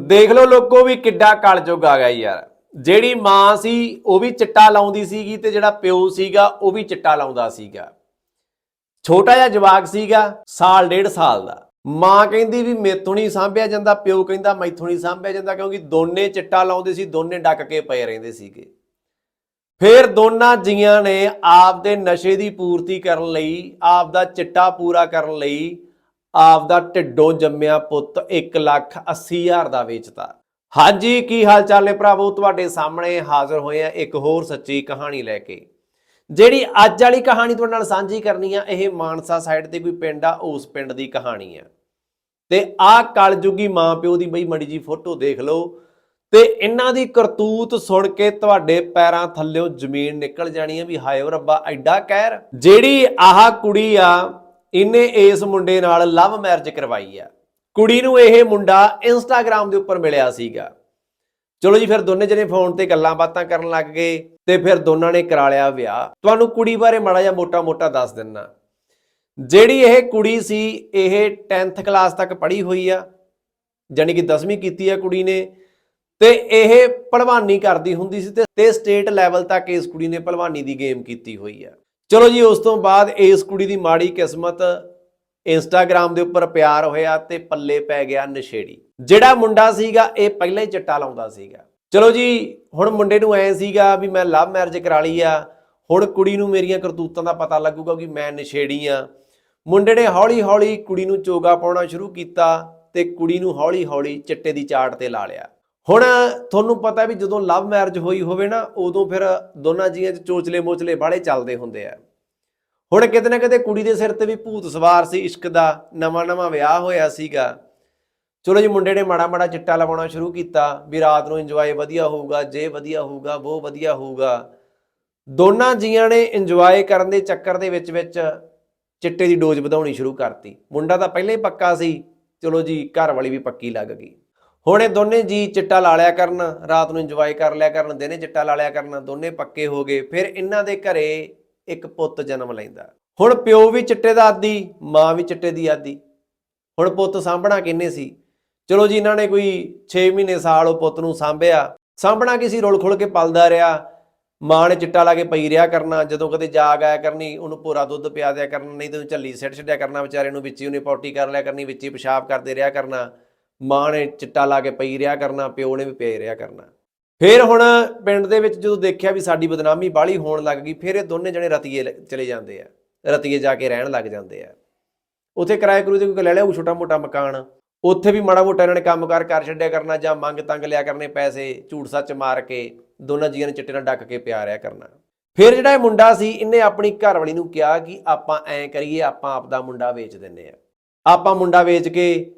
ਦੇਖ ਲਓ ਲੋਕੋ ਵੀ ਕਿੱਡਾ ਕਲਯੁੱਗ ਆ ਗਿਆ ਯਾਰ। ਜਿਹੜੀ ਮਾਂ ਸੀ, ਉਹ ਵੀ ਚਿੱਟਾ ਲਾਉਂਦੀ ਸੀਗੀ ਤੇ ਜਿਹੜਾ ਪਿਓ ਸੀਗਾ, ਉਹ ਵੀ ਚਿੱਟਾ ਲਾਉਂਦਾ ਸੀਗਾ। ਛੋਟਾ ਜਿਹਾ ਜਵਾਕ ਸੀਗਾ, ਸਾਲ ਡੇਢ ਸਾਲ ਦਾ। ਮਾਂ ਕਹਿੰਦੀ ਵੀ ਮੇਥੋਂ ਨਹੀਂ ਸਾਂਭਿਆ ਜਾਂਦਾ, ਪਿਓ ਕਹਿੰਦਾ ਮੈਥੋਂ ਨਹੀਂ ਸਾਂਭਿਆ ਜਾਂਦਾ, ਕਿਉਂਕਿ ਦੋਨੇ ਚਿੱਟਾ ਲਾਉਂਦੇ ਸੀ, ਦੋਨੇ ਡੱਕ ਕੇ ਪਏ ਰਹਿੰਦੇ ਸੀਗੇ। ਫਿਰ ਦੋਨਾਂ ਜੀਆਂ ਨੇ ਆਪ ਦੇ ਨਸ਼ੇ ਦੀ ਪੂਰਤੀ ਕਰਨ ਲਈ ਆਪ ਦਾ ਚਿੱਟਾ ਪੂਰਾ ਕਰਨ ਲਈ ਆਪ ਦਾ ਢਿੱਡੋਂ ਜੰਮਿਆ ਪੁੱਤ 1 ਲੱਖ 80 ਹਜ਼ਾਰ ਦਾ ਵੇਚਤਾ। ਹਾਂਜੀ, ਕੀ ਹਾਲ ਚਾਲ ਨੇ ਭਰਾਵੋ? ਤੁਹਾਡੇ ਸਾਹਮਣੇ ਹਾਜ਼ਰ ਹੋਏ ਆ ਇੱਕ ਹੋਰ ਸੱਚੀ ਕਹਾਣੀ ਲੈ ਕੇ। ਜਿਹੜੀ ਅੱਜ ਵਾਲੀ ਕਹਾਣੀ ਤੁਹਾਡੇ ਨਾਲ ਸਾਂਝੀ ਕਰਨੀ ਆ, ਇਹ ਮਾਨਸਾ ਸਾਈਡ ਤੇ ਕੋਈ ਪਿੰਡ ਆ, ਉਸ ਪਿੰਡ ਦੀ ਕਹਾਣੀ ਆ। ਤੇ ਆਹ ਕਲਯੁਗੀ ਮਾਂ ਪਿਓ ਦੀ ਬਈ ਮੜੀ ਜੀ ਫੋਟੋ ਦੇਖ ਲਓ। ਤੇ ਇਹਨਾਂ ਦੀ ਕਰਤੂਤ ਸੁਣ ਕੇ ਤੁਹਾਡੇ ਪੈਰਾਂ ਥੱਲੇੋਂ ਜ਼ਮੀਨ ਨਿਕਲ ਜਾਣੀ ਆ ਵੀ ਹਾਏ ਰੱਬਾ, ਐਡਾ ਕਹਿਰ। ਜਿਹੜੀ ਆਹ ਕੁੜੀ ਆ ਇਹਨੇ ਇਸ ਮੁੰਡੇ ਨਾਲ ਲਵ ਮੈਰਿਜ ਕਰਵਾਈ ਆ। ਕੁੜੀ ਨੂੰ ਇਹ ਮੁੰਡਾ ਇੰਸਟਾਗ੍ਰam ਦੇ ਉੱਪਰ ਮਿਲਿਆ ਸੀਗਾ। ਚਲੋ ਜੀ, ਫਿਰ ਦੋਨੇ ਜਣੇ ਫੋਨ ਤੇ ਗੱਲਾਂ ਬਾਤਾਂ ਕਰਨ ਲੱਗ ਗਏ ਤੇ ਫਿਰ ਦੋਨਾਂ ਨੇ ਕਰਾ ਲਿਆ ਵਿਆਹ। ਤੁਹਾਨੂੰ ਕੁੜੀ ਬਾਰੇ ਮਾੜਾ ਜਿਹਾ ਮੋਟਾ-ਮੋਟਾ ਦੱਸ ਦਿੰਨਾ। ਜਿਹੜੀ ਇਹ ਕੁੜੀ ਸੀ, ਇਹ 10th ਕਲਾਸ ਤੱਕ ਪੜ੍ਹੀ ਹੋਈ ਆ। ਜਾਣੀ ਕਿ 10ਵੀਂ ਕੀਤੀ ਆ ਕੁੜੀ ਨੇ। ਤੇ ਇਹ ਭਲਵਾਨੀ ਕਰਦੀ ਹੁੰਦੀ ਸੀ ਤੇ ਸਟੇਟ ਲੈਵਲ ਤੱਕ ਇਸ ਕੁੜੀ ਨੇ ਭਲਵਾਨੀ ਦੀ ਗੇਮ ਕੀਤੀ ਹੋਈ ਆ। ਚਲੋ ਜੀ, ਉਸ ਤੋਂ ਬਾਅਦ ਇਸ ਕੁੜੀ ਦੀ ਮਾੜੀ ਕਿਸਮਤ ਇੰਸਟਾਗ੍ਰam ਦੇ ਉੱਪਰ ਪਿਆਰ ਹੋਇਆ ਤੇ ਪੱਲੇ ਪੈ ਗਿਆ ਨਸ਼ੇੜੀ। ਜਿਹੜਾ ਮੁੰਡਾ ਸੀਗਾ, ਇਹ ਪਹਿਲਾਂ ਹੀ ਚਿੱਟਾ ਲਾਉਂਦਾ ਸੀਗਾ। ਚਲੋ ਜੀ, ਹੁਣ ਮੁੰਡੇ ਨੂੰ ਐ ਸੀਗਾ ਵੀ ਮੈਂ ਲਵ ਮੈਰਿਜ ਕਰਾ ਲਈ ਆ, ਹੁਣ ਕੁੜੀ ਨੂੰ ਮੇਰੀਆਂ ਕਰਤੂਤਾਂ ਦਾ ਪਤਾ ਲੱਗੂਗਾ ਕਿ ਮੈਂ ਨਸ਼ੇੜੀ ਆ। ਮੁੰਡੇ ਨੇ ਹੌਲੀ ਹੌਲੀ ਕੁੜੀ ਨੂੰ ਚੋਗਾ ਪਾਉਣਾ ਸ਼ੁਰੂ ਕੀਤਾ ਤੇ ਕੁੜੀ ਨੂੰ ਹੌਲੀ ਹੌਲੀ ਚਿੱਟੇ ਦੀ ਚਾਟ ਤੇ ਲਾ ਲਿਆ। ਹੁਣ ਤੁਹਾਨੂੰ ਪਤਾ ਵੀ ਜਦੋਂ ਲਵ ਮੈਰਿਜ ਹੋਈ ਹੋਵੇ ਨਾ, ਉਦੋਂ ਫਿਰ ਦੋਨਾਂ ਜੀਆਂ 'ਚ ਚੋਚਲੇ ਮੋਚਲੇ ਬਾੜੇ ਚੱਲਦੇ ਹੁੰਦੇ ਆ। ਹੁਣ ਕਿਤੇ ਨਾ ਕਿਤੇ ਕੁੜੀ ਦੇ ਸਿਰ ਤੇ ਵੀ ਭੂਤ ਸਵਾਰ ਸੀ, ਇਸ਼ਕ ਦਾ ਨਵਾਂ ਨਵਾਂ ਵਿਆਹ ਹੋਇਆ ਸੀਗਾ। ਚਲੋ ਜੀ, ਮੁੰਡੇ ਨੇ ਮਾੜਾ ਮਾੜਾ ਚਿੱਟਾ ਲਵਾਉਣਾ ਸ਼ੁਰੂ ਕੀਤਾ ਵੀ ਰਾਤ ਨੂੰ ਇੰਜੋਏ ਵਧੀਆ ਹੋਊਗਾ, ਜੇ ਵਧੀਆ ਹੋਊਗਾ ਉਹ ਵਧੀਆ ਹੋਊਗਾ। ਦੋਨਾਂ ਜੀਆਂ ਨੇ ਇੰਜੋਏ ਕਰਨ ਦੇ ਚੱਕਰ ਦੇ ਵਿੱਚ ਵਿੱਚ ਚਿੱਟੇ ਦੀ ਡੋਜ਼ ਵਧਾਉਣੀ ਸ਼ੁਰੂ ਕਰਤੀ। ਮੁੰਡਾ ਤਾਂ ਪਹਿਲਾਂ ਹੀ ਪੱਕਾ ਸੀ, ਚਲੋ ਜੀ, ਘਰ ਵਾਲੀ ਵੀ ਪੱਕੀ ਲੱਗ ਗਈ। ਹੁਣ ਇਹ ਦੋਨੇ ਜੀ ਚਿੱਟਾ ਲਾ ਲਿਆ ਕਰਨ, ਰਾਤ ਨੂੰ ਇੰਜੋਏ ਕਰ ਲਿਆ ਕਰਨ, ਦਿਨੇ ਚਿੱਟਾ ਲਾ ਲਿਆ ਕਰਨ, ਦੋਨੇ ਪੱਕੇ ਹੋ ਗਏ, ਫਿਰ ਇਹਨਾਂ ਦੇ ਘਰੇ ਇੱਕ ਪੁੱਤ ਜਨਮ ਲੈਂਦਾ। ਹੁਣ ਪਿਓ ਵੀ ਚਿੱਟੇ ਦਾ ਆਦੀ, ਮਾਂ ਵੀ ਚਿੱਟੇ ਦੀ ਆਦੀ। ਹੁਣ ਪੁੱਤ ਸਾਂਭਣਾ ਕਿੰਨੇ ਸੀ? ਚਲੋ ਜੀ, ਇਹਨਾਂ ਨੇ ਕੋਈ 6 ਮਹੀਨੇ ਸਾਲ ਉਹ ਪੁੱਤ ਨੂੰ ਸਾਂਭਿਆ। ਸਾਂਭਣਾ ਕੀ ਸੀ? ਰੋਲ ਖੋਲ ਕੇ ਪਲਦਾ ਰਿਹਾ। ਮਾਂ ਨੇ ਚਿੱਟਾ ਲਾ ਕੇ ਪਈ ਰਿਆ ਕਰਨਾ, ਜਦੋਂ ਕਦੇ ਜਾਗ ਆਇਆ ਕਰਨੀ, ਉਹਨੂੰ ਪੂਰਾ ਦੁੱਧ ਪਿਆ ਦਿਆ ਕਰਨਾ, ਨਹੀਂ ਤੇ ਉਹਨੂੰ ਝੱਲੀ ਸਿੱਟ ਛੱਡਿਆ ਕਰਨਾ, ਵਿਚਾਰੇ ਨੂੰ ਵਿੱਚ ਹੀ ਉਹਨੇ ਪੌਟੀ ਕਰ ਲਿਆ ਕਰਨੀ, ਵਿੱਚ ਹੀ ਪਿਸ਼ਾਬ ਕਰਦੇ ਰਿਹਾ ਕਰਨਾ। ਮਾਂ ਨੇ ਚਿੱਟਾ ਲਾ ਕੇ ਪਈ ਰਿਆ ਕਰਨਾ, ਪਿਓ ਨੇ ਵੀ ਪਈ ਰਿਆ ਕਰਨਾ। ਫਿਰ ਹੁਣ ਪਿੰਡ ਦੇ ਵਿੱਚ ਜਦੋਂ ਦੇਖਿਆ ਵੀ ਸਾਡੀ ਬਦਨਾਮੀ ਬਾਹਲੀ ਹੋਣ ਲੱਗ ਗਈ, ਫਿਰ ਇਹ ਦੋਨੇ ਜਣੇ ਰਤੀਏ ਚਲੇ ਜਾਂਦੇ ਆ। ਰਤੀਏ ਜਾ ਕੇ ਰਹਿਣ ਲੱਗ ਜਾਂਦੇ ਆ। ਉੱਥੇ ਕਿਰਾਏ ਕਰੂ ਤੇ ਕੋਈ ਲੈ ਲਿਆ ਉਹ ਛੋਟਾ ਮੋਟਾ ਮਕਾਨ? ਉੱਥੇ ਵੀ ਮਾੜਾ ਮੋਟਾ ਇਹਨਾਂ ਨੇ ਕੰਮਕਾਰ ਕਰ ਛੱਡਿਆ ਕਰਨਾ ਜਾਂ ਮੰਗ ਤੰਗ ਲਿਆ ਕਰਨੇ ਪੈਸੇ, ਝੂਠ ਸੱਚ ਮਾਰ ਕੇ ਦੋਨਾਂ ਜੀਆਂ ਨੇ ਚਿੱਟੇ ਨਾਲ ਡੱਕ ਕੇ ਪਿਆ ਰਿਆ ਕਰਨਾ। ਫਿਰ ਜਿਹੜਾ ਇਹ ਮੁੰਡਾ ਸੀ, ਇਹਨੇ ਆਪਣੀ ਘਰਵਾਲੀ ਨੂੰ ਕਿਹਾ ਕਿ ਆਪਾਂ ਐਂ ਕਰੀਏ, ਆਪਾਂ ਆਪ ਦਾ ਮੁੰਡਾ ਵੇਚ ਦਿੰਨੇ ਆ। ਆਪਾਂ ਮੁੰਡਾ ਵੇਚ ਕੇ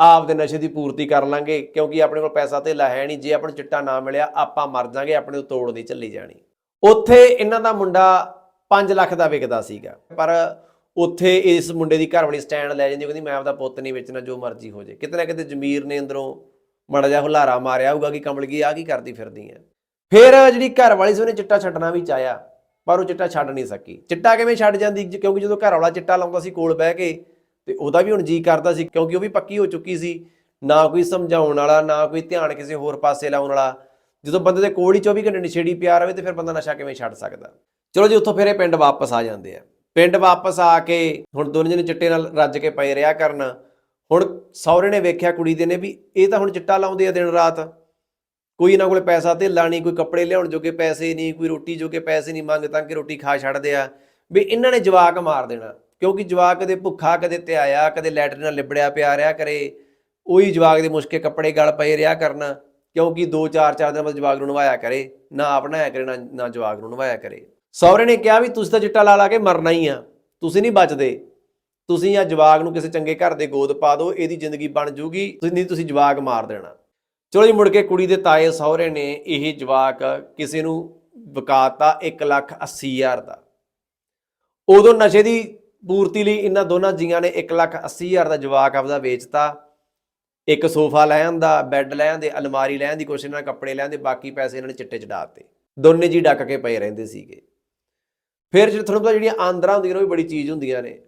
ਆਪ ਦੇ ਨਸ਼ੇ ਦੀ ਪੂਰਤੀ ਕਰ ਲਾਂਗੇ, ਕਿਉਂਕਿ ਆਪਣੇ ਕੋਲ ਪੈਸਾ ਧੇਲਾ ਹੈ ਨਹੀਂ, ਜੇ ਆਪਾਂ ਨੂੰ ਚਿੱਟਾ ਨਾ ਮਿਲਿਆ, ਆਪਾਂ ਮਰ ਜਾਾਂਗੇ, ਆਪਣੇ ਤੋੜ ਦੀ ਚੱਲੀ ਜਾਣੀ। ਉੱਥੇ ਇਹਨਾਂ ਦਾ ਮੁੰਡਾ 5 ਲੱਖ ਦਾ ਵਿਕਦਾ ਸੀਗਾ, ਪਰ ਉੱਥੇ ਇਸ ਮੁੰਡੇ ਦੀ ਘਰਵਾਲੀ ਸਟੈਂਡ ਲੈ ਜਾਂਦੀ ਕਹਿੰਦੀ, ਮੈਂ ਆਪਦਾ ਪੁੱਤ ਨਹੀਂ ਵੇਚਣਾ, ਜੋ ਮਰਜ਼ੀ ਹੋ ਜੇ। ਕਿਤੇ ਨਾ ਕਿਤੇ ਜ਼ਮੀਰ ਨੇ ਅੰਦਰੋਂ ਮਾੜਾ ਜਿਹਾ ਹੁਲਾਰਾ ਮਾਰਿਆ ਹੋਊਗਾ ਕਿ ਕਮਲਗੀ ਆ, ਕੀ ਕਰਦੀ ਫਿਰਦੀ ਆ ਫਿਰ ਜਿਹੜੀ ਘਰਵਾਲੀ ਸੀ, ਉਹਨੇ ਚਿੱਟਾ ਛੱਡਣਾ ਵੀ ਚਾਹਿਆ, ਪਰ ਉਹ ਚਿੱਟਾ ਛੱਡ ਨਹੀਂ ਸਕੀ। ਚਿੱਟਾ ਕਿਵੇਂ ਛੱਡ ਜਾਂਦੀ, ਕਿਉਂਕਿ ਜਦੋਂ ਘਰਵਾਲਾ ਚਿੱਟਾ ਲਾਉਂਦਾ ਸੀ, ਕੋਲ ਬਹਿ ਕੇ ਤੇ ਉਹਦਾ ਵੀ ਹੁਣ ਜੀ ਕਰਦਾ ਸੀ, ਕਿਉਂਕਿ ਉਹ ਵੀ ਪੱਕੀ ਹੋ ਚੁੱਕੀ ਸੀ। ਨਾ ਕੋਈ ਸਮਝਾਉਣ ਵਾਲਾ, ਨਾ ਕੋਈ ਧਿਆਨ ਕਿਸੇ ਹੋਰ ਪਾਸੇ ਲਾਉਣ ਵਾਲਾ। ਜਦੋਂ ਬੰਦੇ ਦੇ ਕੋਲ ਹੀ 24 ਘੰਟੇ ਨਸ਼ੇੜੀ ਪਿਆ ਰਵੇ ਤੇ ਫਿਰ ਬੰਦਾ ਨਸ਼ਾ ਕਿਵੇਂ ਛੱਡ ਸਕਦਾ? ਚਲੋ ਜੀ, ਉੱਥੋਂ ਫਿਰ ਇਹ ਪਿੰਡ ਵਾਪਸ ਆ ਜਾਂਦੇ ਆ। ਪਿੰਡ ਵਾਪਸ ਆ ਕੇ ਹੁਣ ਦੋਨੇ ਜਣੇ ਚਿੱਟੇ ਨਾਲ ਰੱਜ ਕੇ ਪਏ ਰਿਹਾ ਕਰਨ। ਹੁਣ ਸਹੁਰੇ ਨੇ ਵੇਖਿਆ ਕੁੜੀ ਦੇ ਨੇ ਵੀ ਇਹ ਤਾਂ ਹੁਣ ਚਿੱਟਾ ਲਾਉਂਦੇ ਆ ਦਿਨ ਰਾਤ। ਕੋਈ ਇਹਨਾਂ ਕੋਲੇ ਪੈਸਾ ਧੇਲਾ ਨਹੀਂ, ਕੋਈ ਕੱਪੜੇ ਲਿਆਉਣ ਜੋਗੇ ਪੈਸੇ ਨਹੀਂ, ਕੋਈ ਰੋਟੀ ਜੋਗੇ ਪੈਸੇ ਨਹੀਂ ਮੰਗ ਤਾਂ ਕਿ ਰੋਟੀ ਖਾ ਛੱਡਦੇ ਆ। ਵੀ ਇਹਨਾਂ ਨੇ ਜਵਾਕ ਮਾਰ ਦੇਣਾ। ਕਿਉਂਕਿ ਜਵਾਕ ਕਦੇ ਭੁੱਖਾ, ਕਦੇ ਧਿਆਇਆ, ਕਦੇ ਲੈਟਰ ਨਾਲ ਲਿਬੜਿਆ ਪਿਆ ਰਿਹਾ ਕਰੇ, ਉਹੀ ਜਵਾਕ ਦੇ ਮੁਸ਼ਕੇ ਕੱਪੜੇ ਗਲ ਪਏ ਰਿਹਾ ਕਰਨਾ, ਕਿਉਂਕਿ 2-4-4 ਦਿਨ ਬਾਅਦ ਜਵਾਕ ਨੂੰ ਨਵਾਇਆ ਕਰੇ, ਨਾ ਆਪਣਾਇਆ ਕਰੇ, ਨਾ ਜਵਾਕ ਨੂੰ ਨਵਾਇਆ ਕਰੇ। ਸਹੁਰੇ ਨੇ ਕਿਹਾ ਵੀ ਤੁਸੀਂ ਤਾਂ ਚਿੱਟਾ ਲਾ ਲਾ ਕੇ ਮਰਨਾ ਹੀ ਆ, ਤੁਸੀਂ ਨਹੀਂ ਬਚਦੇ। ਤੁਸੀਂ ਆ ਜਵਾਕ ਨੂੰ ਕਿਸੇ ਚੰਗੇ ਘਰ ਦੇ ਗੋਦ ਪਾ ਦਿਓ, ਇਹਦੀ ਜ਼ਿੰਦਗੀ ਬਣ ਜੂਗੀ, ਤੁਸੀਂ ਨਹੀਂ, ਤੁਸੀਂ ਜਵਾਕ ਮਾਰ ਦੇਣਾ। ਚਲੋ ਜੀ, ਮੁੜ ਕੇ ਕੁੜੀ ਦੇ ਤਾਏ ਸਹੁਰੇ ਨੇ ਇਹ ਜਵਾਕ ਕਿਸੇ ਨੂੰ ਵਿਕਾਤਾ 1 ਲੱਖ 80 ਹਜ਼ਾਰ ਦਾ। ਉਦੋਂ ਨਸ਼ੇ ਦੀ ਪੂਰਤੀ ਲਈ ਇਹਨਾਂ ਦੋਨਾਂ ਜੀਆਂ ਨੇ 1 ਲੱਖ 80 ਹਜ਼ਾਰ ਦਾ ਜਵਾਕ ਆਪਦਾ ਵੇਚਤਾ। ਇੱਕ ਸੋਫਾ ਲੈ ਆਂਦਾ ਬੈੱਡ ਲੈ ਆਂਦੇ ਅਲਮਾਰੀ ਲੈ ਆਂਦੀ ਕੁਛ ਇਹਨਾਂ ਕੱਪੜੇ ਲੈ ਆਂਦੇ ਬਾਕੀ ਪੈਸੇ ਇਹਨਾਂ ਨੇ ਚਿੱਟੇ ਚ ਡਾਤੇ ਦੋਨੇ ਜੀ ਡੱਕ ਕੇ ਪਏ ਰਹਿੰਦੇ ਸੀਗੇ। ਫਿਰ ਜਿਹੜੇ ਤੁਹਾਨੂੰ ਪਤਾ ਜਿਹੜੀਆਂ ਆਂਦਰਾਂ ਹੁੰਦੀਆਂ ਨੇ, ਉਹ ਵੀ ਬੜੀ ਚੀਜ਼ ਹੁੰਦੀਆਂ ਨੇ।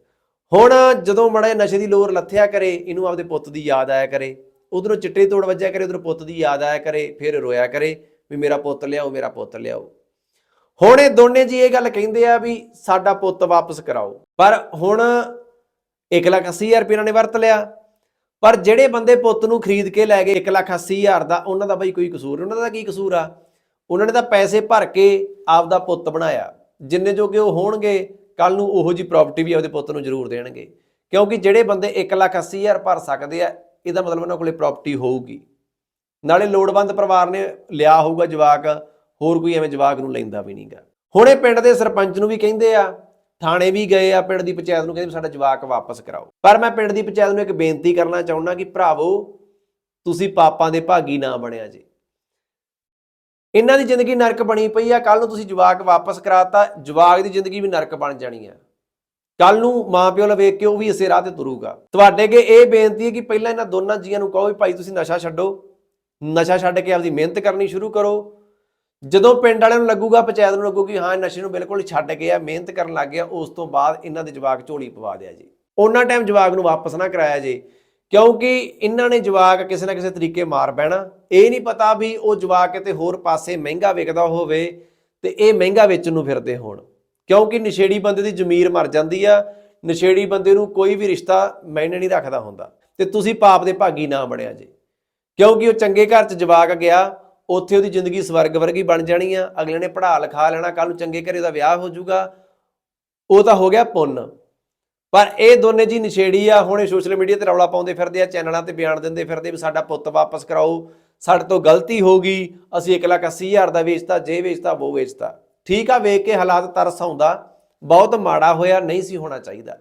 ਹੁਣ ਜਦੋਂ ਮੜਾ ਨਸ਼ੇ ਦੀ ਲੋਰ ਲੱਥਿਆ ਕਰੇ, ਇਹਨੂੰ ਆਪਦੇ ਪੁੱਤ ਦੀ ਯਾਦ ਆਇਆ ਕਰੇ। ਉਧਰੋਂ ਚਿੱਟੇ ਤੋੜ ਵੱਜਿਆ ਕਰੇ, ਉਧਰੋਂ ਪੁੱਤ ਦੀ ਯਾਦ ਆਇਆ ਕਰੇ, ਫਿਰ ਰੋਇਆ ਕਰੇ ਵੀ ਮੇਰਾ ਪੁੱਤ ਲਿਆਓ, ਮੇਰਾ ਪੁੱਤ ਲਿਆਓ। ਹੁਣ ਇਹ ਦੋਨੇ ਜੀ ਇਹ ਗੱਲ ਕਹਿੰਦੇ ਆ ਵੀ ਸਾਡਾ ਪੁੱਤ ਵਾਪਸ ਕਰਾਓ। ਪਰ ਹੁਣ 180000 ਰੁਪਏ ਇਹਨਾਂ ਨੇ ਵਰਤ ਲਿਆ। ਪਰ ਜਿਹੜੇ ਬੰਦੇ ਪੁੱਤ ਨੂੰ ਖਰੀਦ ਕੇ ਲੈ ਗਏ 180000 ਦਾ, ਉਹਨਾਂ ਦਾ ਬਈ ਕੋਈ ਕਸੂਰ, ਉਹਨਾਂ ਦਾ ਕੀ ਕਸੂਰ ਆ? ਉਹਨਾਂ ਨੇ ਤਾਂ ਪੈਸੇ ਭਰ ਕੇ ਆਪਦਾ ਪੁੱਤ ਬਣਾਇਆ। ਜਿੰਨੇ ਜੋਗੇ ਉਹ ਹੋਣਗੇ ਕੱਲ ਨੂੰ ਉਹੋ ਜੀ ਪ੍ਰਾਪਰਟੀ ਵੀ ਆਪਦੇ ਪੁੱਤ ਨੂੰ ਜ਼ਰੂਰ ਦੇਣਗੇ। ਕਿਉਂਕਿ ਜਿਹੜੇ ਬੰਦੇ 180000 ਭਰ ਸਕਦੇ ਆ, ਇਹਦਾ ਮਤਲਬ ਉਹਨਾਂ ਕੋਲੇ ਪ੍ਰਾਪਰਟੀ ਹੋਊਗੀ। ਨਾਲੇ ਲੋੜਵੰਦ ਪਰਿਵਾਰ ਨੇ ਲਿਆ ਹੋਊਗਾ ਜਵਾਕ। ਹੋਰ ਕੋਈ ਐਵੇਂ ਜਵਾਕ ਨੂੰ ਲੈਂਦਾ ਵੀ ਨਹੀਂਗਾ। ਹੁਣ ਇਹ ਪਿੰਡ ਦੇ ਸਰਪੰਚ ਨੂੰ ਵੀ ਕਹਿੰਦੇ ਆ, ਥਾਣੇ ਵੀ ਗਏ ਆ, ਪਿੰਡ ਦੀ ਪੰਚਾਇਤ ਨੂੰ ਕਹਿੰਦੇ ਵੀ ਸਾਡਾ ਜਵਾਕ ਵਾਪਸ ਕਰਾਓ। ਪਰ ਮੈਂ ਪਿੰਡ ਦੀ ਪੰਚਾਇਤ ਨੂੰ ਇੱਕ ਬੇਨਤੀ ਕਰਨਾ ਚਾਹੁੰਦਾ ਕਿ ਭਰਾਵੋ, ਤੁਸੀਂ ਪਾਪਾਂ ਦੇ ਭਾਗੀ ਨਾ ਬਣਿਆ ਜੇ। ਇਹਨਾਂ ਦੀ ਜ਼ਿੰਦਗੀ ਨਰਕ ਬਣੀ ਪਈ ਆ ਕੱਲ ਨੂੰ ਤੁਸੀਂ ਜਵਾਕ ਵਾਪਸ ਕਰਾਤਾ, ਜਵਾਕ ਦੀ ਜ਼ਿੰਦਗੀ ਵੀ ਨਰਕ ਬਣ ਜਾਣੀ ਆ। ਕੱਲ ਨੂੰ ਮਾਪਿਓ ਲ ਵੇਖ ਕੇ ਉਹ ਵੀ ਇਸੇ ਰਾਹ ਤੇ ਤੁਰੂਗਾ। ਤੁਹਾਡੇ ਅੱਗੇ ਇਹ ਬੇਨਤੀ ਹੈ ਕਿ ਪਹਿਲਾਂ ਇਹਨਾਂ ਦੋਨਾਂ ਜੀਆਂ ਨੂੰ ਕਹੋ ਵੀ ਭਾਈ ਤੁਸੀਂ ਨਸ਼ਾ ਛੱਡੋ, ਨਸ਼ਾ ਛੱਡ ਕੇ ਆਪਦੀ ਮਿਹਨਤ ਕਰਨੀ ਸ਼ੁਰੂ ਕਰੋ ਜਦੋਂ ਪਿੰਡ ਵਾਲਿਆਂ ਨੂੰ ਲੱਗੂਗਾ, ਪੰਚਾਇਤ ਨੂੰ ਲੱਗੂਗੀ, ਹਾਂ ਨਸ਼ੇ ਨੂੰ ਬਿਲਕੁਲ ਹੀ ਛੱਡ ਗਿਆ ਮਿਹਨਤ ਕਰਨ ਲੱਗ ਗਿਆ, ਉਸ ਤੋਂ ਬਾਅਦ ਇਹਨਾਂ ਦੇ ਜਵਾਕ ਝੋਲੀ ਪਵਾ ਦਿਆ ਜੀ। ਉਹਨਾਂ ਟਾਈਮ ਜਵਾਕ ਨੂੰ ਵਾਪਸ ਨਾ ਕਰਾਇਆ ਜੇ, ਕਿਉਂਕਿ ਇਹਨਾਂ ਨੇ ਜਵਾਕ ਕਿਸੇ ਨਾ ਕਿਸੇ ਤਰੀਕੇ ਮਾਰ ਬਹਿਣਾ ਇਹ ਨਹੀਂ ਪਤਾ ਵੀ ਉਹ ਜਵਾਕ ਕਿਤੇ ਹੋਰ ਪਾਸੇ ਮਹਿੰਗਾ ਵਿਕਦਾ ਹੋਵੇ ਤੇ ਇਹ ਮਹਿੰਗਾ ਵੇਚਣ ਨੂੰ ਫਿਰਦੇ ਹੋਣ। ਕਿਉਂਕਿ ਨਸ਼ੇੜੀ ਬੰਦੇ ਦੀ ਜ਼ਮੀਰ ਮਰ ਜਾਂਦੀ ਆ, ਨਸ਼ੇੜੀ ਬੰਦੇ ਨੂੰ ਕੋਈ ਵੀ ਰਿਸ਼ਤਾ ਮੈਨੇ ਨਹੀਂ ਰੱਖਦਾ ਹੁੰਦਾ। ਤੇ ਤੁਸੀਂ ਪਾਪ ਦੇ ਭਾਗੀ ਨਾ ਬਣਿਆ ਜੇ। ਕਿਉਂਕਿ ਉਹ ਚੰਗੇ ਘਰ 'ਚ ਜਵਾਕ ਗਿਆ ਉੱਥੇ ਉਹਦੀ ਜ਼ਿੰਦਗੀ ਸਵਰਗ ਵਰਗੀ ਬਣ ਜਾਣੀ ਆ, ਅਗਲੇ ਨੇ ਪੜ੍ਹਾ ਲਿਖਾ ਲੈਣਾ ਕੱਲ ਨੂੰ ਚੰਗੇ ਘਰੇ ਦਾ ਵਿਆਹ ਹੋ ਜਾਊਗਾ। ਉਹ ਤਾਂ ਹੋ ਗਿਆ ਪੁੰਨ। ਪਰ ਇਹ ਦੋਨੇ ਜੀ ਨਸ਼ੇੜੀ ਆ, ਹੁਣੇ ਸੋਸ਼ਲ ਮੀਡੀਆ ਤੇ ਰੌਲਾ ਪਾਉਂਦੇ ਫਿਰਦੇ ਆ, ਚੈਨਲਾਂ ਤੇ ਬਿਆਨ ਦਿੰਦੇ ਫਿਰਦੇ ਵੀ ਸਾਡਾ ਪੁੱਤ ਵਾਪਸ ਕਰਾਓ। ਸਾਡੇ ਤੋਂ ਗਲਤੀ ਹੋ ਗਈ, ਅਸੀਂ 180000 ਦਾ ਵੇਚਤਾ, ਜੇ ਵੇਚਤਾ ਉਹ ਵੇਚਤਾ। ਠੀਕ ਆ, ਵੇਖ ਕੇ ਹਾਲਾਤ ਤਰਸ ਆਉਂਦਾ। ਬਹੁਤ ਮਾੜਾ ਹੋਇਆ, ਨਹੀਂ ਸੀ ਹੋਣਾ ਚਾਹੀਦਾ।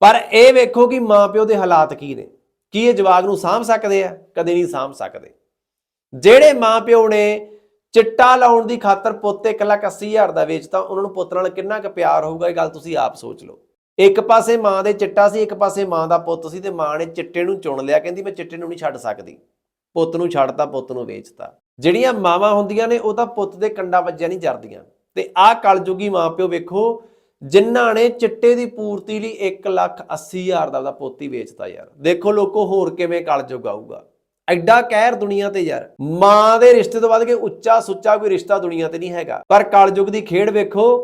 ਪਰ ਇਹ ਵੇਖੋ ਕਿ ਮਾਪਿਓ ਦੇ ਹਾਲਾਤ ਕੀ ਨੇ। ਕੀ ਇਹ ਜਵਾਕ ਨੂੰ ਸਾਂਭ ਸਕਦੇ ਆ? ਕਦੇ ਨਹੀਂ ਸਾਂਭ ਸਕਦੇ। ਜਿਹੜੇ ਮਾਪਿਓ ਨੇ ਚਿੱਟਾ ਲਾਉਣ ਦੀ ਖਾਤਰ ਪੁੱਤ 180000 ਦਾ ਵੇਚਤਾ ਉਹਨਾਂ ਨੂੰ ਪੁੱਤ ਨਾਲ ਕਿੰਨਾ ਕੁ ਪਿਆਰ ਹੋਊਗਾ, ਇਹ ਗੱਲ ਤੁਸੀਂ ਆਪ ਸੋਚ ਲਓ। ਇੱਕ ਪਾਸੇ ਮਾਂ ਦੇ ਚਿੱਟਾ ਸੀ, ਇੱਕ ਪਾਸੇ ਮਾਂ ਦਾ ਪੁੱਤ ਸੀ ਤੇ ਮਾਂ ਨੇ ਚਿੱਟੇ ਨੂੰ ਚੁਣ ਲਿਆ, ਕਹਿੰਦੀ ਮੈਂ ਚਿੱਟੇ ਨੂੰ ਨਹੀਂ ਛੱਡ ਸਕਦੀ। ਪੁੱਤ ਨੂੰ ਛੱਡਤਾ, ਪੁੱਤ ਨੂੰ ਵੇਚਤਾ। ਜਿਹੜੀਆਂ ਮਾਵਾਂ ਹੁੰਦੀਆਂ ਨੇ, ਉਹ ਤਾਂ ਪੁੱਤ ਦੇ ਕੰਡਾ ਵੱਜਿਆ ਨਹੀਂ ਜਰਦੀਆਂ ਤੇ ਆਹ ਕਲਯੁਗੀ ਮਾਪਿਓ ਵੇਖੋ, ਜਿਨ੍ਹਾਂ ਨੇ ਚਿੱਟੇ ਦੀ ਪੂਰਤੀ ਲਈ 1 ਲੱਖ 80 ਹਜ਼ਾਰ ਦਾ ਉਹਦਾ ਪੁੱਤ ਹੀ ਵੇਚਤਾ ਯਾਰ। ਦੇਖੋ ਲੋਕੋ ਹੋਰ ਕਿਵੇਂ ਕਲਯੁਗ ਆਊਗਾ। ਐਡਾ ਕਹਿਰ ਦੁਨੀਆ ਤੇ ਯਾਰ। ਮਾਂ ਦੇ ਰਿਸ਼ਤੇ ਤੋਂ ਵੱਧ ਕੇ ਉੱਚਾ ਸੁੱਚਾ ਕੋਈ ਰਿਸ਼ਤਾ ਦੁਨੀਆ ਤੇ ਨਹੀਂ ਹੈਗਾ। ਪਰ ਕਲਯੁਗ ਦੀ ਖੇਡ ਵੇਖੋ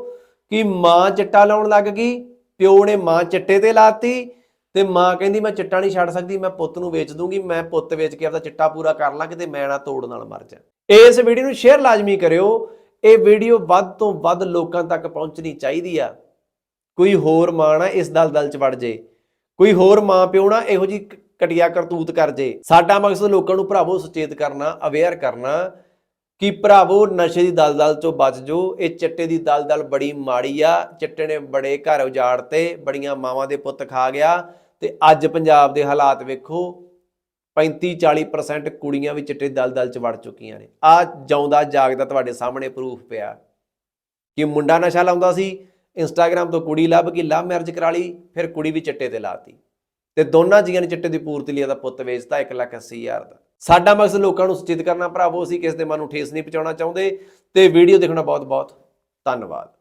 ਕਿ ਮਾਂ ਚਿੱਟਾ ਲਾਉਣ ਲੱਗ ਗਈ, ਪਿਓ ਨੇ ਮਾਂ ਚਿੱਟੇ ਤੇ ਲਾਤੀ ਤੇ ਮਾਂ ਕਹਿੰਦੀ, ਮੈਂ ਚਿੱਟਾ ਨਹੀਂ ਛੱਡ ਸਕਦੀ, ਮੈਂ ਪੁੱਤ ਨੂੰ ਵੇਚ ਦੂੰਗੀ, ਮੈਂ ਪੁੱਤ ਵੇਚ ਕੇ ਆਪਦਾ ਚਿੱਟਾ ਪੂਰਾ ਕਰ ਲਾਂ, ਕਿਤੇ ਮੈਂ ਨਾ ਤੋੜ ਨਾਲ ਮਰ ਜਾ ਇਸ ਵੀਡੀਓ ਨੂੰ ਸ਼ੇਅਰ ਲਾਜ਼ਮੀ ਕਰਿਓ। ਇਹ ਵੀਡੀਓ ਵੱਧ ਤੋਂ ਵੱਧ ਲੋਕਾਂ ਤੱਕ ਪਹੁੰਚਣੀ ਚਾਹੀਦੀ ਆ। ਕੋਈ ਹੋਰ ਮਾਂ ਨਾ ਇਸ ਦਲਦਲ ਚ ਵੜ ਜੇ। ਕੋਈ ਹੋਰ ਮਾਂ ਪਿਓ ਨਾ ਇਹੋ ਜੀ ਕਟਿਆ ਕਰਤੂਤ ਕਰ ਜੇ। ਸਾਡਾ ਮਕਸਦ ਲੋਕਾਂ ਨੂੰ ਭਰਾਵੋ ਸੁਚੇਤ ਕਰਨਾ ਅਵੇਅਰ ਕਰਨਾ ਕਿ ਭਰਾਵੋ ਨਸ਼ੇ ਦੀ ਦਲਦਲ ਚੋਂ ਬਚ ਜੋ। ਇਹ ਚਿੱਟੇ ਦੀ ਦਲਦਲ ਬੜੀ ਮਾੜੀ ਆ। ਚਿੱਟੇ ਨੇ ਬੜੇ ਘਰ ਉਜਾੜਤੇ ਬੜੀਆਂ ਮਾਵਾਂ ਦੇ ਪੁੱਤ ਖਾ ਗਿਆ ਤੇ ਅੱਜ ਪੰਜਾਬ ਦੇ ਹਾਲਾਤ ਵੇਖੋ 35-40% ਕੁੜੀਆਂ ਵੀ ਚਿੱਟੇ ਦਲਦਲ ਚ ਵੜ ਚੁੱਕੀਆਂ ਨੇ। ਆ ਜਾਉਂਦਾ ਜਾਗਦਾ ਤੁਹਾਡੇ ਸਾਹਮਣੇ ਪ੍ਰੂਫ ਪਿਆ। ਕਿ ਮੁੰਡਾ ਨਸ਼ਾ ਲਾਉਂਦਾ ਸੀ ਇੰਸਟਾਗ੍ਰam ਤੋਂ ਕੁੜੀ ਲੱਭ ਕੇ ਲਵ ਮੈਰਿਜ ਕਰਾ ਲਈ, ਫਿਰ ਕੁੜੀ ਵੀ ਚਿੱਟੇ ਤੇ ਲਾਤੀ। ਤੇ ਦੋਨਾਂ ਜੀਆਂ ਨੇ ਚਿੱਟੇ ਦੀ ਪੂਰਤੀ ਲਈ ਦਾ ਪੁੱਤ ਵੇਚਤਾ 180000 ਦਾ। ਸਾਡਾ ਮਕਸਦ ਲੋਕਾਂ ਨੂੰ ਸੁਚੇਤ ਕਰਨਾ, ਭਰਾਵੋ, ਅਸੀਂ ਕਿਸੇ ਦੇ ਮਨ ਨੂੰ ਠੇਸ ਨਹੀਂ ਪਹੁੰਚਾਉਣਾ ਚਾਹੁੰਦੇ ਤੇ ਵੀਡੀਓ ਦੇਖਣਾ ਬਹੁਤ ਬਹੁਤ ਧੰਨਵਾਦ।